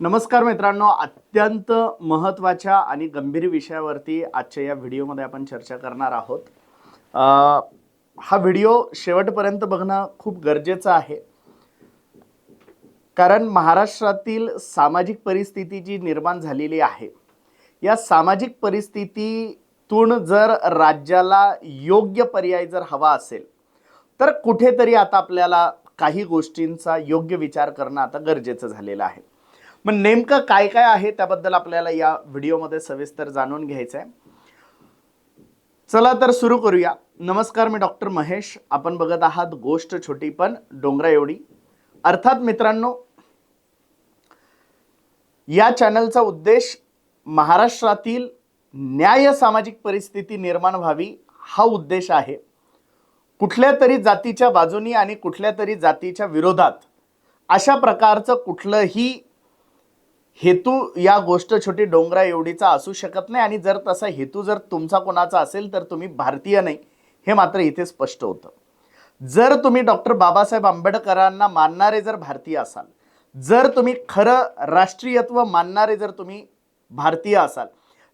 नमस्कार मित्रांनो अत्यंत महत्त्वाच्या आणि गंभीर विषयावरती आजच्या या व्हिडिओमध्ये आपण चर्चा करणार आहोत. हा व्हिडिओ शेवटपर्यंत बघणं खूप गरजेचं आहे. कारण महाराष्ट्रातील सामाजिक परिस्थिती जी निर्माण झालेली आहे या सामाजिक परिस्थितीतून जर राज्याला योग्य पर्याय जर हवा असेल तर कुठेतरी आता आपल्याला काही गोष्टींचा योग्य विचार करणं आता गरजेचं झालेलं आहे. मग नेमकं काय काय आहे त्याबद्दल आपल्याला या व्हिडिओमध्ये सविस्तर जाणून घ्यायचं आहे चला तर सुरू करूया. नमस्कार मी डॉक्टर महेश. आपण बघत आहात गोष्ट छोटी पण डोंगरा एवढी. अर्थात मित्रांनो या चॅनलचा उद्देश महाराष्ट्रातील न्याय सामाजिक परिस्थिती निर्माण व्हावी हा उद्देश आहे. कुठल्या तरी जातीच्या बाजूनी आणि कुठल्या तरी जातीच्या विरोधात अशा प्रकारचं कुठलंही हेतू या गोष्ट छोटी डोंगरा एवढीचा असू शकत नाही आणि जर तसा हेतू जर तुमचा कोणाचा असेल तर तुम्ही भारतीय नाही हे मात्र इथे स्पष्ट होतं. जर तुम्ही डॉक्टर बाबासाहेब आंबेडकरांना मानणारे जर भारतीय असाल जर तुम्ही खरं राष्ट्रीयत्व मानणारे जर तुम्ही भारतीय असाल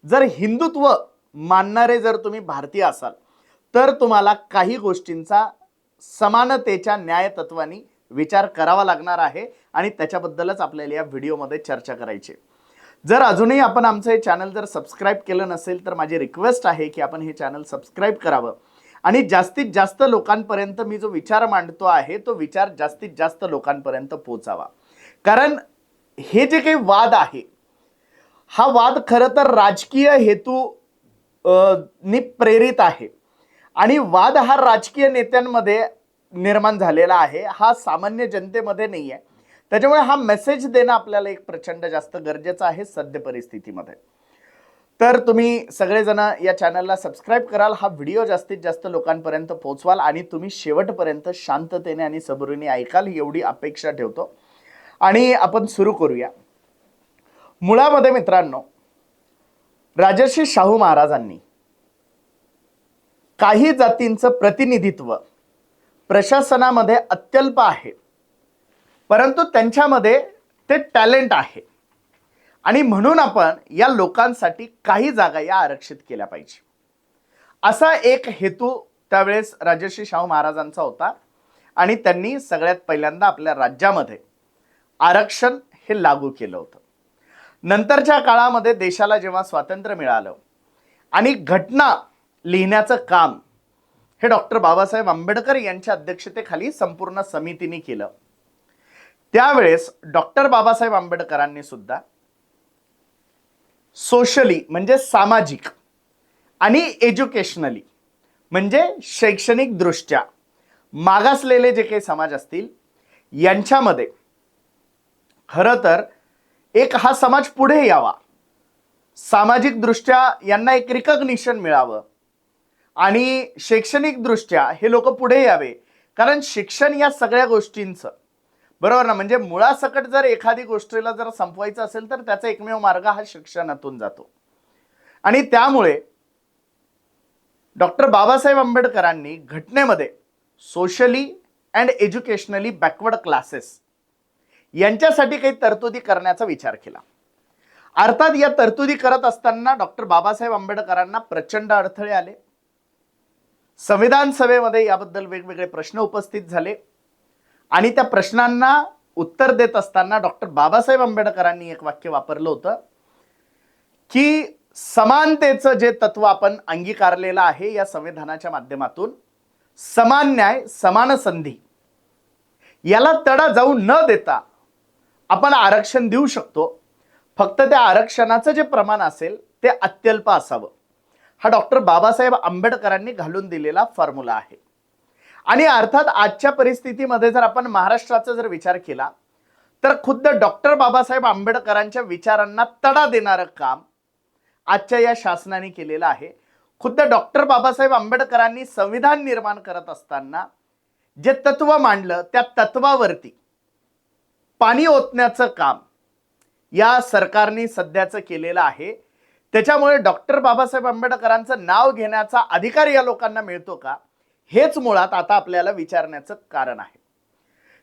जर हिंदुत्व मानणारे जर तुम्ही भारतीय असाल तर तुम्हाला काही गोष्टींचा समानतेच्या न्यायतत्वानी विचार करावा लागणार आहे आणि त्याच्याबद्दलच आपल्याला या व्हिडिओमध्ये चर्चा करायची जर अजूनही आपण आमचं हे चॅनल जर सबस्क्राईब केलं नसेल तर माझी रिक्वेस्ट आहे की आपण हे चॅनल सबस्क्राईब करावं. आणि जास्तीत जास्त लोकांपर्यंत मी जो विचार मांडतो आहे तो विचार जास्तीत जास्त लोकांपर्यंत पोचावा. कारण हे जे काही वाद आहे हा वाद खरं तर राजकीय हेतू नि प्रेरित आहे. आणि वाद हा राजकीय नेत्यांमध्ये निर्माण झालेला आहे. हा सामान्य जनतेमध्ये नाही आहे. त्याच्यामुळे हा मेसेज देणं आपल्याला एक प्रचंड जास्त गरजेचं आहे सद्य परिस्थितीमध्ये. तर तुम्ही सगळेजण या चॅनलला सबस्क्राईब कराल. हा व्हिडिओ जास्तीत जास्त लोकांपर्यंत पोहोचवाल आणि तुम्ही शेवटपर्यंत शांततेने आणि सबुरीने ऐकाल एवढी अपेक्षा ठेवतो. आणि आपण सुरू करूया. मुळामध्ये मित्रांनो राजर्षी शाहू महाराजांनी काही जातींचं प्रतिनिधित्व प्रशासनामध्ये अत्यल्प आहे. परंतु त्यांच्यामध्ये ते टॅलेंट आहे. आणि म्हणून आपण या लोकांसाठी काही जागा या आरक्षित केल्या पाहिजे. असा एक हेतू त्यावेळेस राजर्षी शाहू महाराजांचा होता. आणि त्यांनी सगळ्यात पहिल्यांदा आपल्या राज्यामध्ये आरक्षण हे लागू केलं होतं. नंतरच्या काळामध्ये देशाला जेव्हा स्वातंत्र्य मिळालं आणि घटना लिहिण्याचं काम हे डॉक्टर बाबासाहेब आंबेडकर यांच्या अध्यक्षतेखाली संपूर्ण समितीने केलं. त्यावेळेस डॉक्टर बाबासाहेब आंबेडकरांनी सुद्धा सोशली म्हणजे सामाजिक आणि एज्युकेशनली म्हणजे शैक्षणिक दृष्ट्या मागासलेले जे काही समाज असतील यांच्यामध्ये खरं तर एक हा समाज पुढे यावा. सामाजिक दृष्ट्या यांना एक रिकग्निशन मिळावं. आणि शैक्षणिक दृष्ट्या हे लोक पुढे यावे. कारण शिक्षण या सगळ्या गोष्टींचं. बरोबर ना? म्हणजे मुळासकट जर एखादी गोष्टीला जर संपवायचं असेल तर त्याचा एकमेव मार्ग हा शिक्षणातून जातो. आणि त्यामुळे डॉक्टर बाबासाहेब आंबेडकरांनी घटनेमध्ये socially and educationally backward classes यांच्यासाठी काही तरतुदी करण्याचा विचार केला. अर्थात या तरतुदी करत असताना डॉक्टर बाबासाहेब आंबेडकरांना प्रचंड अडथळे आले. संविधान सभेमध्ये याबद्दल वेगवेगळे प्रश्न उपस्थित झाले. आणि त्या प्रश्नांना उत्तर देत असताना डॉक्टर बाबासाहेब आंबेडकरांनी एक वाक्य वापरलं होतं की समानतेचं जे तत्व आपण अंगीकारलेलं आहे या संविधानाच्या माध्यमातून समान न्याय समान संधी याला तडा जाऊ न देता आपण आरक्षण देऊ शकतो. फक्त त्या आरक्षणाचं जे प्रमाण असेल ते अत्यल्प असावं. हा डॉक्टर बाबासाहेब आंबेडकरांनी घालून दिलेला फॉर्म्युला आहे. आणि अर्थात आजच्या परिस्थितीमध्ये जर आपण महाराष्ट्राचा जर विचार केला तर खुद्द डॉक्टर बाबासाहेब आंबेडकरांच्या विचारांना तडा देणारं काम आजच्या या शासनाने केलेलं आहे. खुद्द डॉक्टर बाबासाहेब आंबेडकरांनी संविधान निर्माण करत असताना जे तत्व मांडलं त्या तत्वावरती पाणी ओतण्याचं काम या सरकारने सध्याचं केलेलं आहे. त्याच्यामुळे डॉक्टर बाबासाहेब आंबेडकरांचं नाव घेण्याचा अधिकार या लोकांना मिळतो का? हेच मुळात आता आपल्याला विचारण्याचं कारण आहे.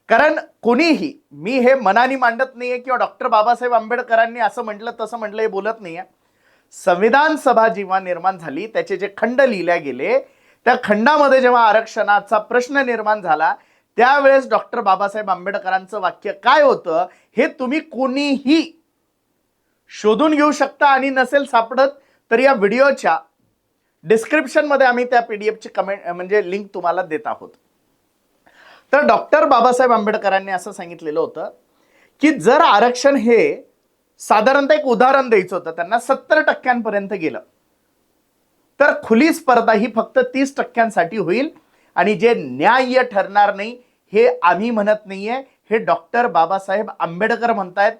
कारण कोणीही मी हे मनाने मांडत नाहीये किंवा डॉक्टर बाबासाहेब आंबेडकरांनी असं म्हटलं तसं म्हटलं हे बोलत नाहीये. संविधान सभा जेव्हा निर्माण झाली त्याचे जे खंड लिहिल्या गेले त्या खंडामध्ये जेव्हा आरक्षणाचा प्रश्न निर्माण झाला त्यावेळेस डॉक्टर बाबासाहेब आंबेडकरांचं वाक्य काय होतं हे तुम्ही कोणीही शोधून घेऊ शकता आणि नसेल सापडत तर या व्हिडिओच्या डिस्क्रिप्शनमध्ये आम्ही त्या पीडीएफची कमेंट म्हणजे लिंक तुम्हाला देत आहोत. तर डॉक्टर बाबासाहेब आंबेडकरांनी असं सांगितलेलं होतं की जर आरक्षण हे साधारणतः एक उदाहरण द्यायचं होतं त्यांना सत्तर टक्क्यांपर्यंत गेलं तर खुली स्पर्धा ही फक्त तीस टक्क्यांसाठी होईल आणि जे न्याय्य ठरणार नाही हे आम्ही म्हणत नाहीये हे डॉक्टर बाबासाहेब आंबेडकर म्हणतायत.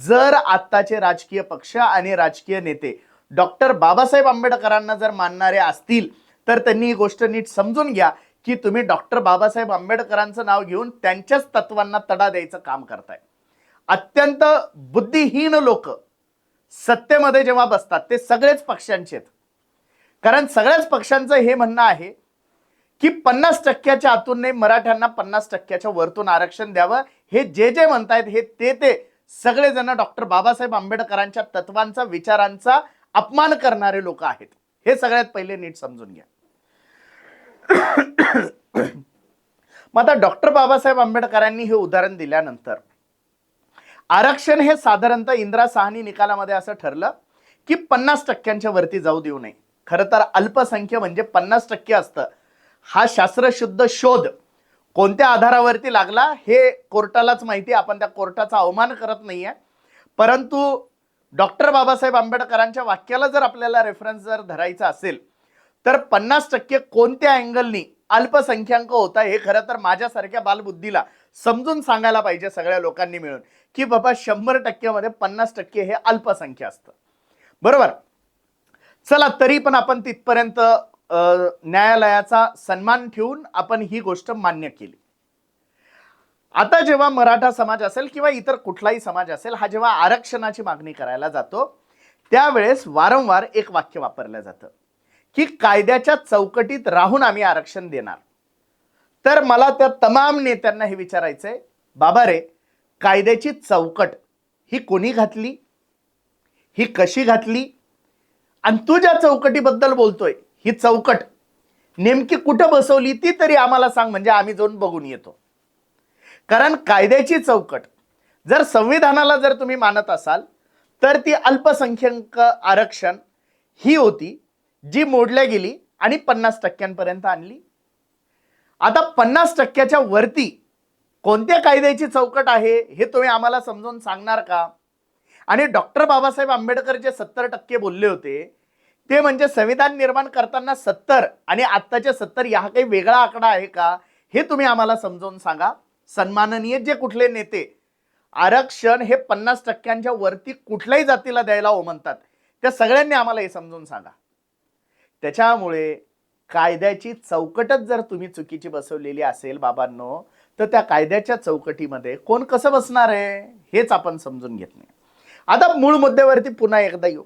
जर आत्ताचे राजकीय पक्ष आणि राजकीय नेते डॉक्टर बाबासाहेब आंबेडकरांना जर मानणारे असतील तर त्यांनी ही गोष्ट नीट समजून घ्या की तुम्ही डॉक्टर बाबासाहेब आंबेडकरांचं नाव घेऊन त्यांच्याच तत्वांना तडा द्यायचं काम करताय. अत्यंत बुद्धिहीन लोक सत्तेमध्ये जेव्हा बसतात ते सगळेच पक्षांचे आहेत. कारण सगळ्याच पक्षांचं हे म्हणणं आहे की पन्नास टक्क्याच्या आतून नाही मराठ्यांना पन्नास टक्क्याच्या वरतून आरक्षण द्यावं. हे जे जे म्हणतायत हे ते ते सगळेजण डॉक्टर बाबासाहेब आंबेडकरांच्या तत्वांचा विचारांचा अपमान करणारे लोक आहेत. हे सगळ्यात पहिले नीट समजून घ्या. मग आता डॉक्टर बाबासाहेब आंबेडकरांनी हे उदाहरण दिल्यानंतर आरक्षण हे साधारणतः इंदिरा साहनी निकालामध्ये असं ठरलं की पन्नास टक्क्यांच्या वरती जाऊ देऊ नये. खरं तर अल्पसंख्य म्हणजे पन्नास टक्के असतं. हा शास्त्रशुद्ध शोध कोणत्या आधारावरती लागला हे कोर्टालाच माहिती आपण त्या कोर्टाचा अवमान करत नाही आहे परंतु डॉक्टर बाबासाहेब आंबेडकरांच्या वाक्याला जर आपल्याला रेफरन्स जर धरायचा असेल तर पन्नास टक्के कोणत्या अँगलनी अल्पसंख्याक होता हे खरं तर माझ्यासारख्या बालबुद्धीला समजून सांगायला पाहिजे सगळ्या लोकांनी मिळून की बाबा शंभर टक्क्यामध्ये पन्नास टक्के हे अल्पसंख्या असतं. बरोबर? चला तरी पण आपण तिथपर्यंत न्यायालयाचा सन्मान ठेवून आपण ही गोष्ट मान्य केली. आता जेव्हा मराठा समाज असेल किंवा इतर कुठलाही समाज असेल हा जेव्हा आरक्षणाची मागणी करायला जातो त्यावेळेस वारंवार एक वाक्य वापरलं जातं की कायद्याच्या चौकटीत राहून आम्ही आरक्षण देणार. तर मला त्या तमाम नेत्यांना हे विचारायचंय बाबा रे कायद्याची चौकट ही कोणी घातली? ही कशी घातली? आणि तू ज्या चौकटीबद्दल बोलतोय ही चौकट. नेमकी कुठं बसवली ती तरी आम्हाला सांग म्हणजे आम्ही जाऊन बघून येतो. कारण कायद्याची चौकट जर संविधानाला जर तुम्ही मानत असाल तर ती अल्पसंख्याक आरक्षण ही होती जी मोडल्या गेली आणि पन्नास टक्क्यांपर्यंत आणली. आता पन्नास टक्क्याच्या वरती कोणत्या कायद्याची चौकट आहे हे तुम्ही आम्हाला समजून सांगणार का? आणि डॉक्टर बाबासाहेब आंबेडकर जे सत्तर टक्के बोलले होते ते म्हणजे संविधान निर्माण करताना सत्तर आणि आत्ताचे सत्तर या काही वेगळा आकडा आहे का? हे तुम्ही आम्हाला समजावून सांगा. सन्माननीय जे कुठले नेते आरक्षण हे पन्नास टक्क्यांच्या वरती कुठल्याही जातीला द्यायला हो म्हणतात त्या सगळ्यांनी आम्हाला हे समजून सांगा. त्याच्यामुळे कायद्याची चौकटच जर तुम्ही चुकीची बसवलेली असेल बाबांनो तर त्या कायद्याच्या चौकटीमध्ये कोण कसं बसणार आहे? हेच आपण समजून घेत नाही. आता मूळ मुद्द्यावरती पुन्हा एकदा येऊ.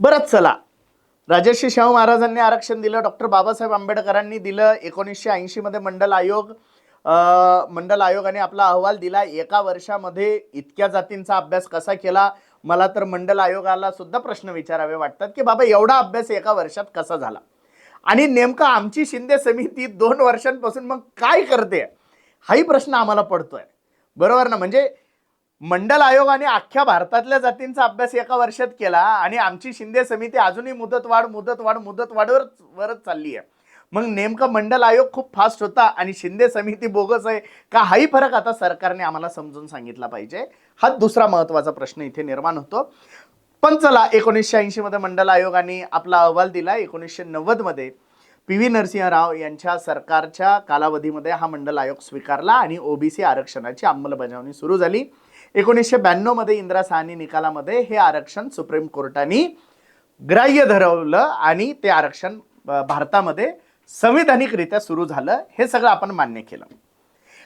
बरं चला. राजर्षी शाहू महाराजांनी आरक्षण दिलं डॉक्टर बाबासाहेब आंबेडकरांनी दिलं एकोणीसशे ऐंशी मध्ये मंडल आयोग मंडल आयोगाने आपला अहवाल दिला. एका वर्षामध्ये इतक्या जातींचा अभ्यास कसा केला? मला तर मंडल आयोगाला सुद्धा प्रश्न विचारावे वाटतात की बाबा एवढा अभ्यास एका वर्षात कसा झाला? आणि नेमका आमची शिंदे समिती दोन वर्षांपासून मग काय करते? हाही प्रश्न आम्हाला पडतोय. बरोबर ना? म्हणजे मंडल आयोगाने अख्ख्या भारतातल्या जातींचा अभ्यास एका वर्षात केला आणि आमची शिंदे समिती अजूनही मुदतवाढ मुदतवाढ मुदतवाढवर वरच चालली आहे. मग नेमकं मंडल आयोग खूप फास्ट होता आणि शिंदे समिती बोगस आहे का हाही फरक आता सरकारने आम्हाला समजून सांगितला पाहिजे. हा दुसरा महत्त्वाचा प्रश्न इथे निर्माण होतो. पण चला एकोणीसशे ऐंशीमध्ये मंडल आयोगाने आपला अहवाल दिला एकोणीसशे नव्वदमध्ये पी व्ही नरसिंह राव यांच्या सरकारच्या कालावधीमध्ये हा मंडल आयोग स्वीकारला आणि ओबीसी आरक्षणाची अंमलबजावणी सुरू झाली. एकोणीसशे ब्याण्णवमध्ये इंदिरा साहनी निकालामध्ये हे आरक्षण सुप्रीम कोर्टाने ग्राह्य धरवलं आणि ते आरक्षण भारतामध्ये संविधानिकरित्या सुरू झालं. हे सगळं आपण मान्य केलं.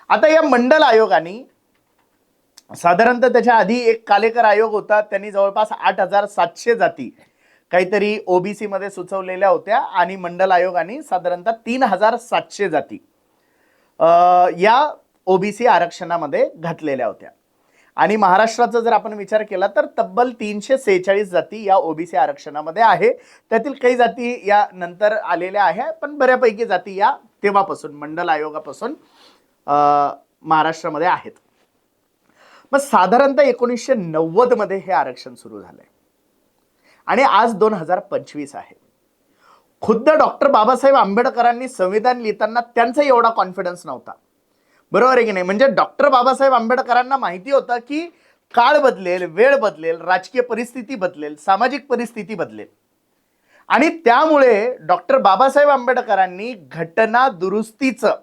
आता या मंडल आयोगाने साधारणतः त्याच्या आधी एक कालेकर आयोग होता. त्यांनी जवळपास आठ हजार सातशे जाती काहीतरी ओबीसी मध्ये सुचवलेल्या होत्या आणि मंडल आयोगाने साधारणतः तीन हजार सातशे जाती अं, या ओबीसी आरक्षणामध्ये घातलेल्या होत्या. आणि महाराष्ट्राचा जर आपण विचार केला तर तब्बल तीनशे सेहेचाळीस जाती या ओबीसी आरक्षणामध्ये आहे. त्यातील काही जाती या नंतर आलेल्या आहे पण बऱ्यापैकी जाती या तेव्हापासून मंडल आयोगापासून महाराष्ट्रामध्ये आहेत. मग साधारणतः एकोणीसशे नव्वदमध्ये हे आरक्षण सुरू झालंय. आणि आज दोन हजार पंचवीस आहे. खुद्द डॉक्टर बाबासाहेब आंबेडकरांनी संविधान लिहिताना त्यांचा एवढा कॉन्फिडन्स नव्हता. बरोबर आहे की नाही? म्हणजे डॉक्टर बाबासाहेब आंबेडकरांना माहिती होतं की काळ बदलेल वेळ बदलेल राजकीय परिस्थिती बदलेल सामाजिक परिस्थिती बदलेल. आणि त्यामुळे डॉक्टर बाबासाहेब आंबेडकरांनी घटना दुरुस्तीचं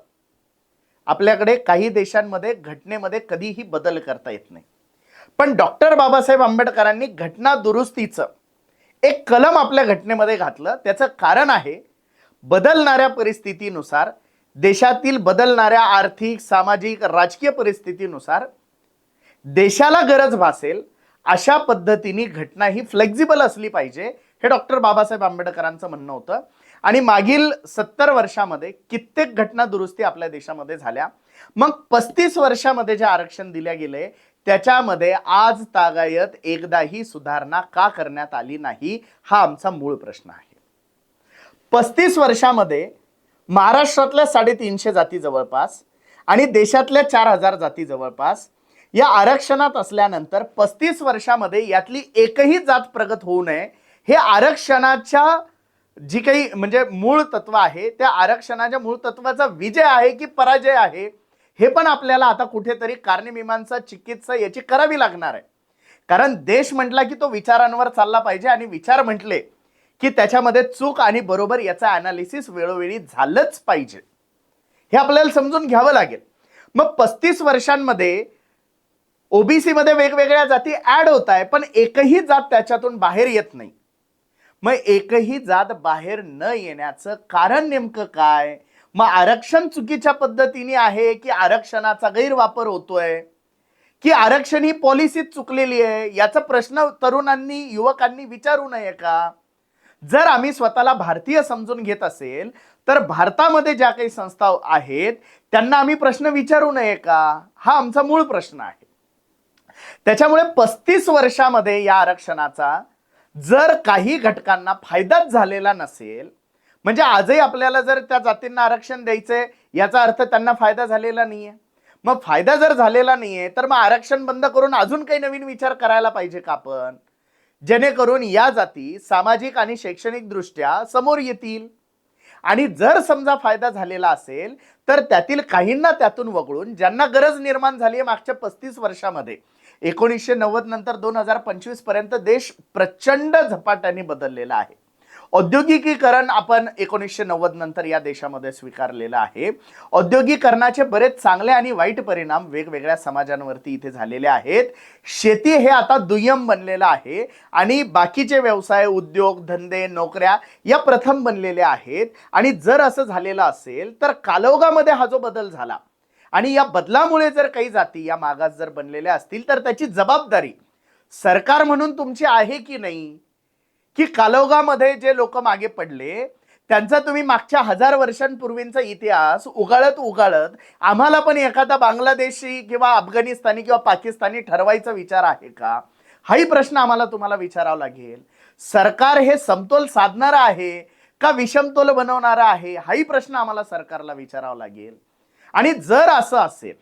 आपल्याकडे काही देशांमध्ये घटनेमध्ये कधीही बदल करता येत नाही. पण डॉक्टर बाबासाहेब आंबेडकरांनी घटना दुरुस्तीचं एक कलम आपल्या घटनेमध्ये घातलं. त्याचं कारण आहे बदलणाऱ्या परिस्थितीनुसार देशातील बदलणाऱ्या आर्थिक सामाजिक राजकीय परिस्थितीनुसार देशाला गरज भासेल अशा पद्धतीने घटना ही फ्लेक्झिबल असली पाहिजे हे डॉक्टर बाबासाहेब आंबेडकरांचं म्हणणं होतं. आणि मागील सत्तर वर्षामध्ये कित्येक घटना दुरुस्ती आपल्या देशामध्ये झाल्या. मग पस्तीस वर्षामध्ये जे आरक्षण दिल्या गेले त्याच्यामध्ये आज तागायत एकदाही सुधारणा का करण्यात आली नाही हा आमचा मूळ प्रश्न आहे. पस्तीस वर्षामध्ये महाराष्ट्रातल्या साडेतीनशे जाती जवळपास आणि देशातल्या चार हजार जाती जवळपास या आरक्षणात असल्यानंतर पस्तीस वर्षामध्ये यातली एकही जात प्रगत होऊ नये. हे आरक्षणाच्या जी काही म्हणजे मूळ तत्व आहे त्या आरक्षणाच्या मूळ तत्वाचा विजय आहे की पराजय आहे हे पण आपल्याला आता कुठेतरी कार्यमीमांसा चिकित्सा याची करावी लागणार आहे. कारण देश म्हटला की तो विचारांवर चालला पाहिजे आणि विचार म्हटले की त्याच्यामध्ये चूक आणि बरोबर याचा अनालिसिस वेळोवेळी झालंच पाहिजे. हे आपल्याला समजून घ्यावं लागेल. मग पस्तीस वर्षांमध्ये ओबीसी मध्ये वेगवेगळ्या जाती ऍड होत आहे पण एकही जात त्याच्यातून बाहेर येत नाही. मग एकही जात बाहेर न येण्याचं कारण नेमकं काय? मग आरक्षण चुकीच्या पद्धतीने आहे की आरक्षणाचा गैरवापर होतोय? की आरक्षण ही पॉलिसीच चुकलेली आहे? याचा प्रश्न तरुणांनी युवकांनी विचारू नये का? जर आम्ही स्वतःला भारतीय समजून घेत असेल तर भारतामध्ये ज्या काही संस्था आहेत त्यांना आम्ही प्रश्न विचारू नये का? हा आमचा मूळ प्रश्न आहे. त्याच्यामुळे पस्तीस वर्षामध्ये या आरक्षणाचा जर काही घटकांना फायदाच झालेला नसेल म्हणजे आजही आपल्याला जर त्या जातींना आरक्षण द्यायचंय याचा अर्थ त्यांना फायदा झालेला नाहीये. मग फायदा जर झालेला नाहीये तर मग आरक्षण बंद करून अजून काही नवीन विचार करायला पाहिजे का आपण? जेणेकरून या जाती सामाजिक आणि शैक्षणिक दृष्ट्या समोर येतील. आणि जर समजा फायदा झालेला असेल तर त्यातील काहींना त्यातून वगळून ज्यांना गरज निर्माण झाली आहे मागच्या पस्तीस वर्षामध्ये एकोणीसशे नव्वद नंतर दोन हजार पंचवीसपर्यंत देश प्रचंड झपाट्याने बदललेला आहे. औद्योगिकीकरण आपण एकोणीसशे नव्वद नंतर या देशामध्ये स्वीकारलेलं आहे. औद्योगिकरणाचे बरेच चांगले आणि वाईट परिणाम वेगवेगळ्या समाजांवरती इथे झालेले आहेत. शेती हे आता दुय्यम बनलेलं आहे आणि बाकीचे व्यवसाय उद्योग धंदे नोकऱ्या या प्रथम बनलेल्या आहेत. आणि जर असं झालेलं असेल तर कालोगामध्ये हा जो बदल झाला आणि या बदलामुळे जर काही जाती या मागास जर बनलेल्या असतील तर त्याची जबाबदारी सरकार म्हणून तुमची आहे की नाही? की कालोगामध्ये जे लोक मागे पडले त्यांचा तुम्ही मागच्या हजार वर्षांपूर्वींचा इतिहास उगाळत उगाळत आम्हाला पण एखादा बांगलादेशी किंवा अफगाणिस्तानी किंवा पाकिस्तानी ठरवायचा विचार आहे का? हाही प्रश्न आम्हाला तुम्हाला विचारावा लागेल. सरकार हे समतोल साधणारं आहे का विषमतोल बनवणारं आहे? हाही प्रश्न आम्हाला सरकारला विचारावा लागेल. आणि जर असं असेल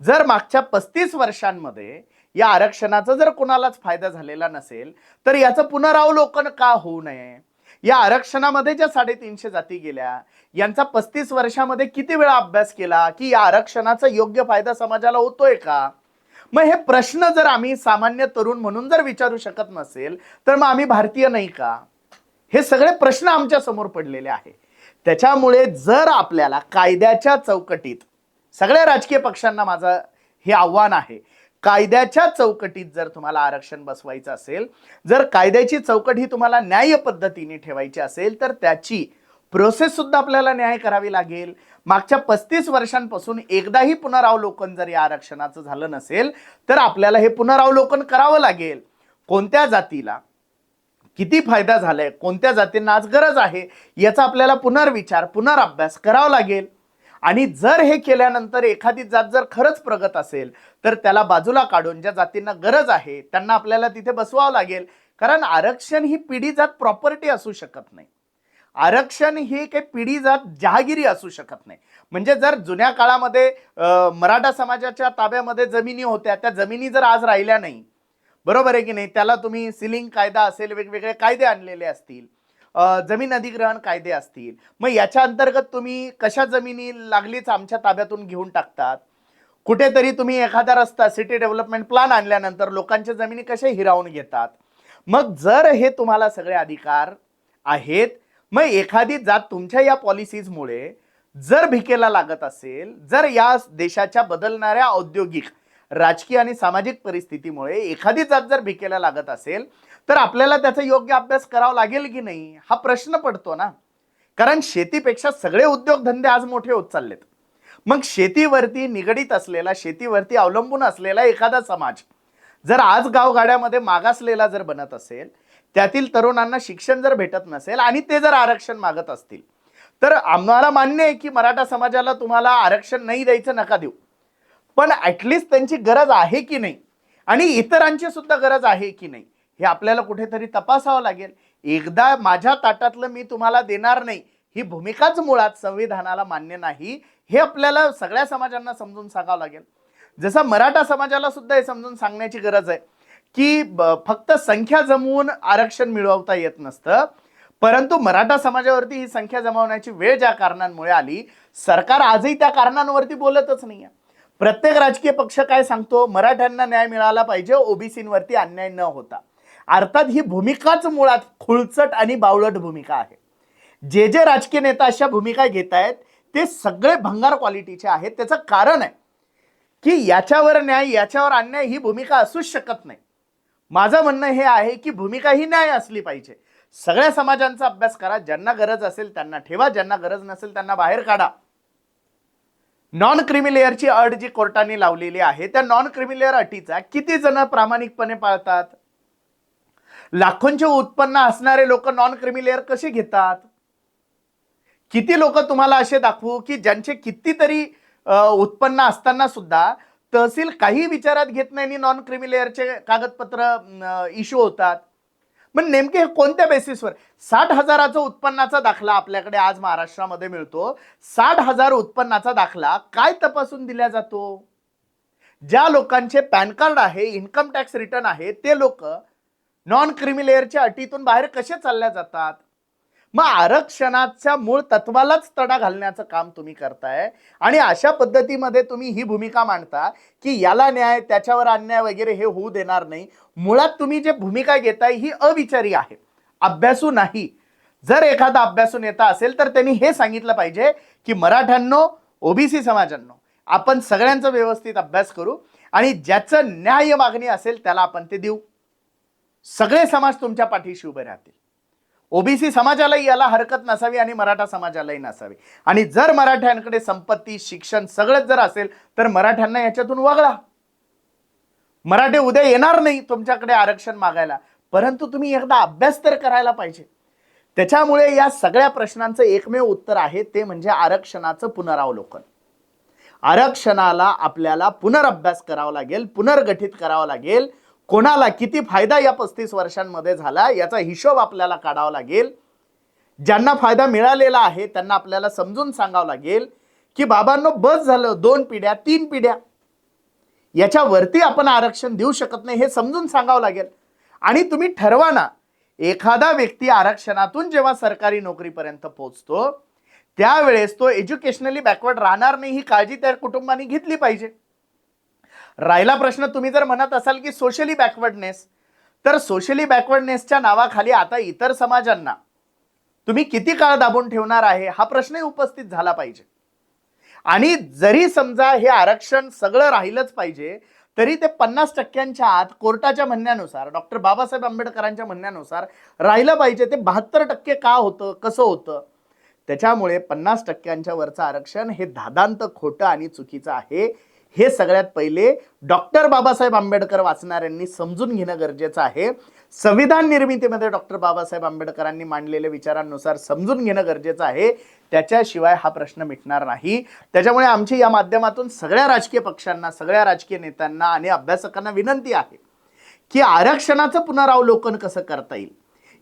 जर मागच्या पस्तीस वर्षांमध्ये या आरक्षणाचा जर कोणालाच फायदा झालेला नसेल तर याचं पुनरावलोकन का होऊ नये? या आरक्षणामध्ये ज्या साडेतीनशे जाती गेल्या यांचा पस्तीस वर्षामध्ये किती वेळा अभ्यास केला की या आरक्षणाचा योग्य फायदा समाजाला होतोय का? मग हे प्रश्न जर आम्ही सामान्य तरुण म्हणून जर विचारू शकत नसेल तर मग आम्ही भारतीय नाही का? हे सगळे प्रश्न आमच्यासमोर पडलेले आहे. त्याच्यामुळे जर आपल्याला कायद्याच्या चौकटीत सगळ्या राजकीय पक्षांना माझं हे आव्हान आहे कायद्याच्या चौकटीत जर तुम्हाला आरक्षण बसवायचं असेल जर कायद्याची चौकट ही तुम्हाला न्याय पद्धतीने ठेवायची असेल तर त्याची प्रोसेस सुद्धा आपल्याला न्याय करावी लागेल. मागच्या पस्तीस वर्षांपासून एकदाही पुनरावलोकन जर या आरक्षणाचं झालं नसेल तर आपल्याला हे पुनरावलोकन करावं लागेल. कोणत्या जातीला? किती फायदा झालाय? कोणत्या जातींना आज गरज आहे? याचा आपल्याला पुनर्विचार पुनर्अभ्यास करावा लागेल. आणि जर हे केल्यानंतर एखादी जात जर खरंच प्रगत असेल तर त्याला बाजूला काढून ज्या जातींना गरज आहे त्यांना आपल्याला तिथे बसवावं लागेल. कारण आरक्षण ही पिढी जात प्रॉपर्टी असू शकत नाही. आरक्षण ही काही पिढी जात जहागिरी असू शकत नाही. म्हणजे जर जुन्या काळामध्ये मराठा समाजाच्या ताब्यामध्ये जमिनी होत्या त्या जमिनी जर आज राहिल्या नाही बरोबर आहे की नाही? त्याला तुम्ही सिलिंग कायदा असेल वेगवेगळे कायदे आणलेले असतील जमीन अधिग्रहण कायदे असतील. मग याच्या अंतर्गत तुम्ही कशा जमिनी लागलीच आमच्या ताब्यातून घेऊन टाकतात? कुठेतरी तुम्ही एखादा रस्ता सिटी डेव्हलपमेंट प्लॅन आणल्यानंतर लोकांच्या जमिनी कशा हिरावून घेतात? मग जर हे तुम्हाला सगळे अधिकार आहेत मग एखादी जात तुमच्या या पॉलिसीजमुळे जर भिकेला लागत असेल जर या देशाच्या बदलणाऱ्या औद्योगिक राजकीय आणि सामाजिक परिस्थितीमुळे एखादी जात जर भिकेला लागत असेल तर आपल्याला त्याचा योग्य अभ्यास करावा लागेल की नाही हा प्रश्न पडतो ना. कारण शेतीपेक्षा सगळे उद्योगधंदे आज मोठे होत चाललेत. मग शेतीवरती निगडीत असलेला शेतीवरती अवलंबून असलेला एखादा समाज जर आज गावगाड्यामध्ये मागासलेला जर बनत असेल त्यातील तरुणांना शिक्षण जर भेटत नसेल आणि ते जर आरक्षण मागत असतील तर आम्हाला मान्य आहे की मराठा समाजाला तुम्हाला आरक्षण नाही द्यायचं नका देऊ. पण ऍटलिस्ट त्यांची गरज आहे की नाही? आणि इतरांची सुद्धा गरज आहे की नाही? हे आपल्याला कुठेतरी तपासावं लागेल. एकदा माझ्या ताटातलं मी तुम्हाला देणार नाही ही भूमिकाच मुळात संविधानाला मान्य नाही हे आपल्याला सगळ्या समाजांना समजून सांगावं लागेल. जसं मराठा समाजाला सुद्धा हे समजून सांगण्याची गरज आहे की फक्त संख्या जमवून आरक्षण मिळवता येत नसतं परंतु मराठा समाजावरती ही संख्या जमावण्याची वेळ ज्या कारणांमुळे आली सरकार आजही त्या कारणांवरती बोलतच नाही आहे प्रत्येक राजकीय पक्ष काय सांगतो? मराठ्यांना न्याय मिळाला पाहिजे ओबीसीवरती अन्याय न होता. अर्थात ही भूमिकाच मुळात खुळचट आणि बावळट भूमिका आहे. जे जे राजकीय नेता अशा भूमिका घेत आहेत ते सगळे भंगार क्वालिटीचे आहेत. त्याचं कारण आहे की याच्यावर न्याय याच्यावर अन्याय ही भूमिका असूच शकत नाही. माझं म्हणणं हे आहे की भूमिका ही न्याय असली पाहिजे. सगळ्या समाजांचा अभ्यास करा. ज्यांना गरज असेल त्यांना ठेवा. ज्यांना गरज नसेल त्यांना बाहेर काढा. नॉन क्रिमिलेअरची अट जी कोर्टाने लावलेली आहे त्या नॉन क्रिमिलेअर अटीचा किती जण प्रामाणिकपणे पाळतात? लाखोंचे उत्पन्न असणारे लोक नॉन क्रिमिलेअर कसे घेतात? किती लोक तुम्हाला असे दाखवू की ज्यांचे कितीतरी उत्पन्न असताना सुद्धा तहसील काही विचारात घेत नाही आणि नॉन क्रिमिलेअरचे कागदपत्र इश्यू होतात? मग नेमके हे कोणत्या बेसिसवर साठ हजाराचा उत्पन्नाचा दाखला आपल्याकडे आज महाराष्ट्रामध्ये मिळतो. साठ हजार उत्पन्नाचा दाखला काय तपासून दिला जातो? ज्या लोकांचे पॅन कार्ड आहे इन्कम टॅक्स रिटर्न आहे ते लोक नॉन क्रिमिलेअरच्या अटीतून बाहेर कसे चालल्या जातात? मग आरक्षणाच्या मूळ तत्वालाच तडा घालण्याचं काम तुम्ही करताय आणि अशा पद्धतीमध्ये तुम्ही ही भूमिका मांडता की याला न्याय त्याच्यावर अन्याय वगैरे हे होऊ देणार नाही. मुळात तुम्ही जे भूमिका घेताय ही अविचारी आहे. अभ्यासू नाही. जर एखादा अभ्यासू नेता असेल तर त्यांनी हे सांगितलं पाहिजे की मराठ्यांनो ओबीसी समाजांनो आपण सगळ्यांचा व्यवस्थित अभ्यास करू आणि ज्याचं न्याय मागणी असेल त्याला आपण ते देऊ. सगळे समाज तुमच्या पाठीशी उभे राहतील. ओबीसी समाजालाही याला हरकत नसावी आणि मराठा समाजालाही नसावी. आणि जर मराठ्यांकडे संपत्ती शिक्षण सगळंच जर असेल तर मराठ्यांना याच्यातून वगळा. मराठे उद्या येणार नाही तुमच्याकडे आरक्षण मागायला परंतु तुम्ही एकदा अभ्यास तर करायला पाहिजे. त्याच्यामुळे या सगळ्या प्रश्नांचं एकमेव उत्तर आहे ते म्हणजे आरक्षणाचं पुनरावलोकन. आरक्षणाला आपल्याला पुनरअभ्यास करावा लागेल पुनर्गठित करावा लागेल कोणाला किती फायदा या पस्तीस वर्षांमध्ये झाला याचा हिशोब आपल्याला काढावा लागेल. ज्यांना फायदा मिळालेला आहे त्यांना आपल्याला समजून सांगावं लागेल की बाबांनो बस झालं दोन पिढ्या तीन पिढ्या. याच्यावरती आपण आरक्षण देऊ शकत नाही हे समजून सांगावं लागेल. आणि तुम्ही ठरवा ना एखादा व्यक्ती आरक्षणातून जेव्हा सरकारी नोकरीपर्यंत पोहोचतो त्यावेळेस तो एज्युकेशनली बॅकवर्ड राहणार नाही ही काळजी त्या कुटुंबाने घेतली पाहिजे. राहिला प्रश्न तुम्ही जर म्हणत असाल की सोशली बॅकवर्डनेस तर सोशली बॅकवर्डनेसच्या नावाखाली आता इतर समाजांना तुम्ही किती काळ दाबून ठेवणार आहे हा प्रश्नही उपस्थित झाला पाहिजे. आणि जरी समजा हे आरक्षण सगळं राहिलंच पाहिजे तरी ते पन्नास टक्क्यांच्या आत कोर्टाच्या म्हणण्यानुसार डॉक्टर बाबासाहेब आंबेडकरांच्या म्हणण्यानुसार राहिलं पाहिजे. ते बहात्तर टक्के का होतं कसं होतं? त्याच्यामुळे पन्नास टक्क्यांच्या वरचं आरक्षण हे धादांत खोटं आणि चुकीचं आहे. हे सगळ्यात पहिले डॉक्टर बाबासाहेब आंबेडकर वाचणाऱ्यांनी समजून घेणं गरजेचं आहे. संविधान निर्मितीमध्ये डॉक्टर बाबासाहेब आंबेडकरांनी मांडलेल्या विचारांनुसार समजून घेणं गरजेचं आहे. त्याच्याशिवाय हा प्रश्न मिटणार नाही. त्याच्यामुळे आमची या माध्यमातून सगळ्या राजकीय पक्षांना सगळ्या राजकीय नेत्यांना आणि अभ्यासकांना विनंती आहे की आरक्षणाचं पुनरावलोकन कसं करता येईल?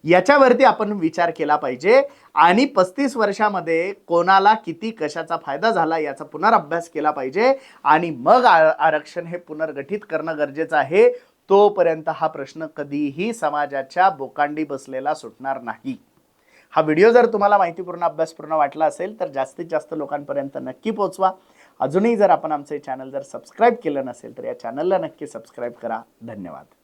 याच्यावरती आपण विचार केला पाहिजे. आणि पस्तीस वर्षामध्ये कोणाला किती कशाचा फायदा झाला याचा पुनरअभ्यास केला पाहिजे. आणि मग आरक्षण हे पुनर्गठित करणं गरजेचं आहे. तोपर्यंत हा प्रश्न कधीही समाजाच्या बोकांडी बसलेला सुटणार नाही. हा व्हिडिओ जर तुम्हाला माहितीपूर्ण अभ्यासपूर्ण वाटला असेल तर जास्तीत जास्त लोकांपर्यंत नक्की पोहोचवा अजूनही जर आपण आमचे चॅनल जर सबस्क्राईब केलं नसेल तर या चॅनलला नक्की सबस्क्राईब करा. धन्यवाद.